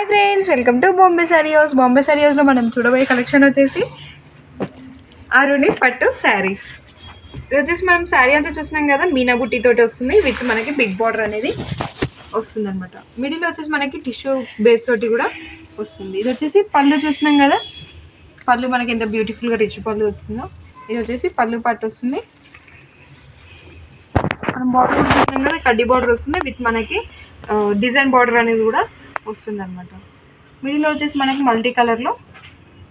Hi friends welcome to Bombay saris Bombay సారీస్లో మనం చూడబోయే collection వచ్చేసి అరుణి పట్టు శారీస్ ఇది వచ్చేసి మనం శారీ అంతా చూసినాం కదా మీనాబుట్టి తోటి వస్తుంది విత్ మనకి బిగ్ బార్డర్ అనేది వస్తుంది అనమాట మిడిల్ వచ్చేసి మనకి టిష్యూ బేస్ తోటి కూడా వస్తుంది. ఇది వచ్చేసి పళ్ళు చూసినాం కదా పళ్ళు మనకి ఎంత బ్యూటిఫుల్గా రిచ్ పళ్ళు వస్తుందో ఇది వచ్చేసి పళ్ళు పట్టు వస్తుంది. మనం బార్డర్ చూసినాం కదా కడ్డీ బార్డర్ వస్తుంది విత్ మనకి డిజైన్ బార్డర్ అనేది కూడా వస్తుంది అనమాట మిడిల్లో వచ్చేసి మనకి మల్టీ కలర్లో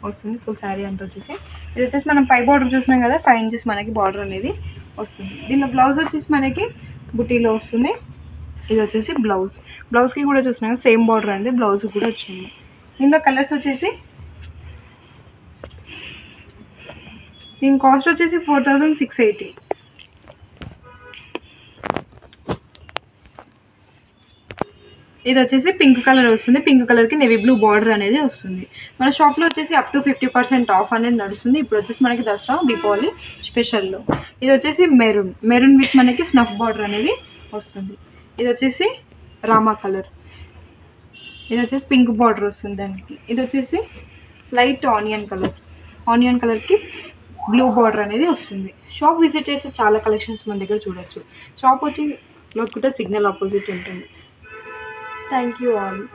వస్తుంది ఫుల్ శారీ అంతా వచ్చేసి. ఇది వచ్చేసి మనం పై బార్డర్ చూసినాం కదా ఫైవ్ ఇంచెస్ మనకి బార్డర్ అనేది వస్తుంది. దీనిలో బ్లౌజ్ వచ్చేసి మనకి బుటీలో వస్తుంది. ఇది వచ్చేసి బ్లౌజ్ బ్లౌజ్కి కూడా చూసినాం కదా సేమ్ బార్డర్ అండి బ్లౌజ్ కూడా వచ్చింది. దీనిలో కలర్స్ వచ్చేసి దీని కాస్ట్ వచ్చేసి ఫోర్ థౌజండ్ సిక్స్ ఎయిటీ ఇది వచ్చేసి పింక్ కలర్ వస్తుంది. పింక్ కలర్కి నెవీ బ్లూ బార్డర్ అనేది వస్తుంది. మన షాప్లో వచ్చేసి up to fifty percent off అనేది నడుస్తుంది. ఇప్పుడు వచ్చేసి మనకి దసరా దీపావళి స్పెషల్లో. ఇది వచ్చేసి మెరూన్. మెరూన్ విత్ మనకి స్నఫ్ బార్డర్ అనేది వస్తుంది. ఇది వచ్చేసి రామా కలర్. ఇది వచ్చేసి పింక్ బార్డర్ వస్తుంది దానికి. ఇది వచ్చేసి లైట్ ఆనియన్ కలర్. ఆనియన్ కలర్కి బ్లూ బార్డర్ అనేది వస్తుంది. షాప్ విజిట్ చేస్తే చాలా కలెక్షన్స్ మన దగ్గర చూడొచ్చు. షాప్ వచ్చి లోతుకుంటే సిగ్నల్ ఆపోజిట్ ఉంటుంది. Thank you all.